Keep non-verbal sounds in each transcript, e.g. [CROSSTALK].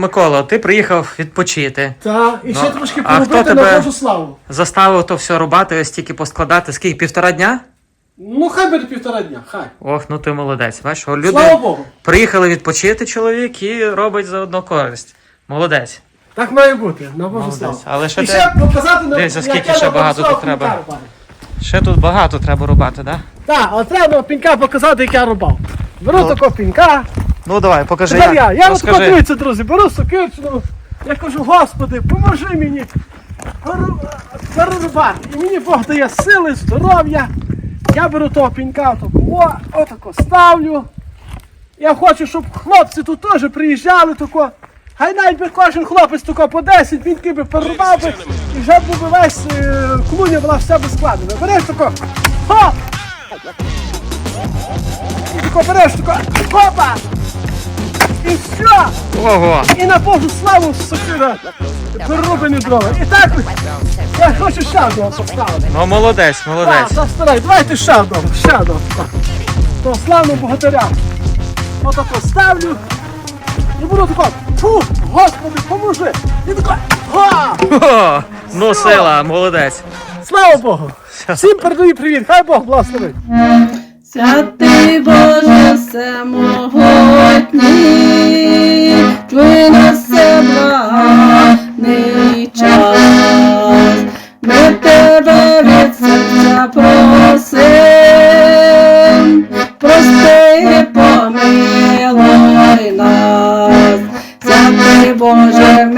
Микола, ти приїхав відпочити. Та, і ще Ну, трошки а хто поробити тебе- на Божу славу. Заставив то все рубати, ось тільки поскладати. Скільки? Півтора дня? Ну, хай буде півтора дня, хай. Ох, ну ти молодець. Бачиш, о, люди Слава Богу. приїхали відпочити чоловік і робить заодно користь. Молодець. Так має бути, на Божу Молодець. славу. Але ще і ти- ще показати на Дивися, як скільки я ще на Божу багато славу тут треба. рубаю. Ще тут багато треба рубати, так? Да? Так, але треба на пінка показати, як я рубав. Беру Ну. такого пінка. Ну давай, покажи. Тепер я. Я Розкажи. отако дивіться, друзі, беру сокирчину. Я кажу, Господи, поможи мені перерубати. І мені Бог дає сили, здоров'я. Я беру того пінька, отако, отако ставлю. Я хочу, щоб хлопці тут теж приїжджали тако. Хай навіть би кожен хлопець тако по 10 піньків би перерубав би, і вже був би весь е, клуня була вся би складена. Береш тако, хоп! І тако береш тако, хопа! І все! Ого! І на Божу славу сокира перерубані дрова. І так я хочу ще одного поставити. Ну молодець, Так, молодець. заставай, давайте ще одного, ще одного. Того славного богатиря. Отако ставлю. І буду тако, фу, Господи, поможи. І тако, га! О, ну сила, молодець. Слава Богу! Всім передаю привіт, хай Бог благословить. Святий Боже всемогутній, чуй нас все час. Ми тебе від серця просим, прости і помилуй нас. Святий Боже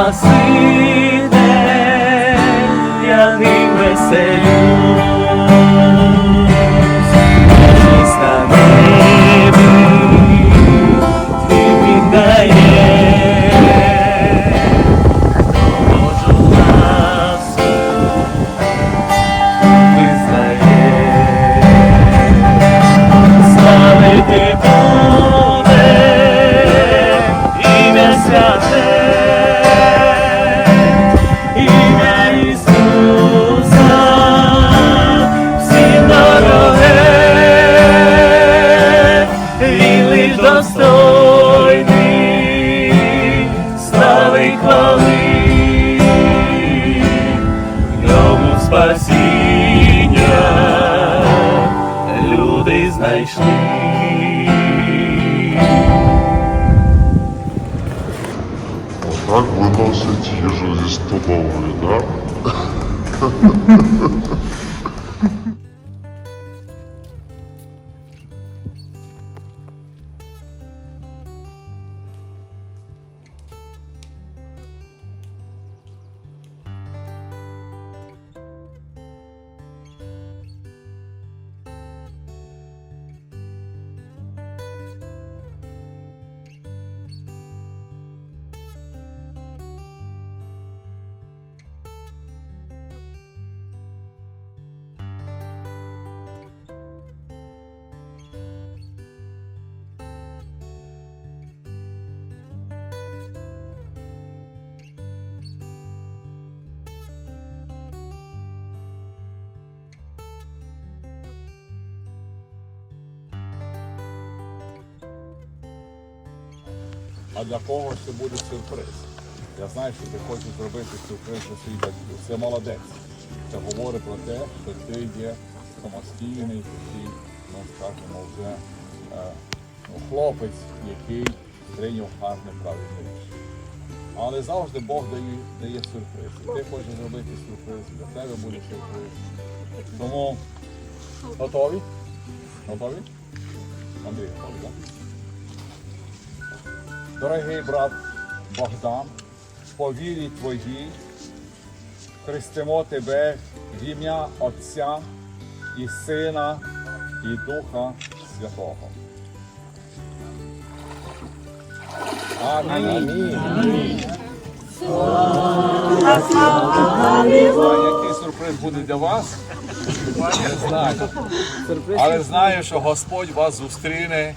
є хвали. Йому спасіння люди знайшли. Так виносять їжу зі столової, да? [LAUGHS] а для когось це буде сюрприз. Я знаю, що ти хочеш зробити сюрприз для своїх батьків. Це молодець. Це говорить про те, що ти є самостійний, такий, ну скажімо, вже е, ну, хлопець, який прийняв гарне правильне рішення. Але завжди Бог дає, дає сюрприз. І ти хочеш зробити сюрприз, для тебе буде сюрприз. Тому готові? Готові? Андрій, готовий, так? Дорогий брат Богдан, по вірі твоїй хрестимо тебе в ім'я Отця і Сина і Духа Святого. Амінь. Амінь. Який сюрприз буде для вас? Не знаю. Але знаю, що Господь вас зустріне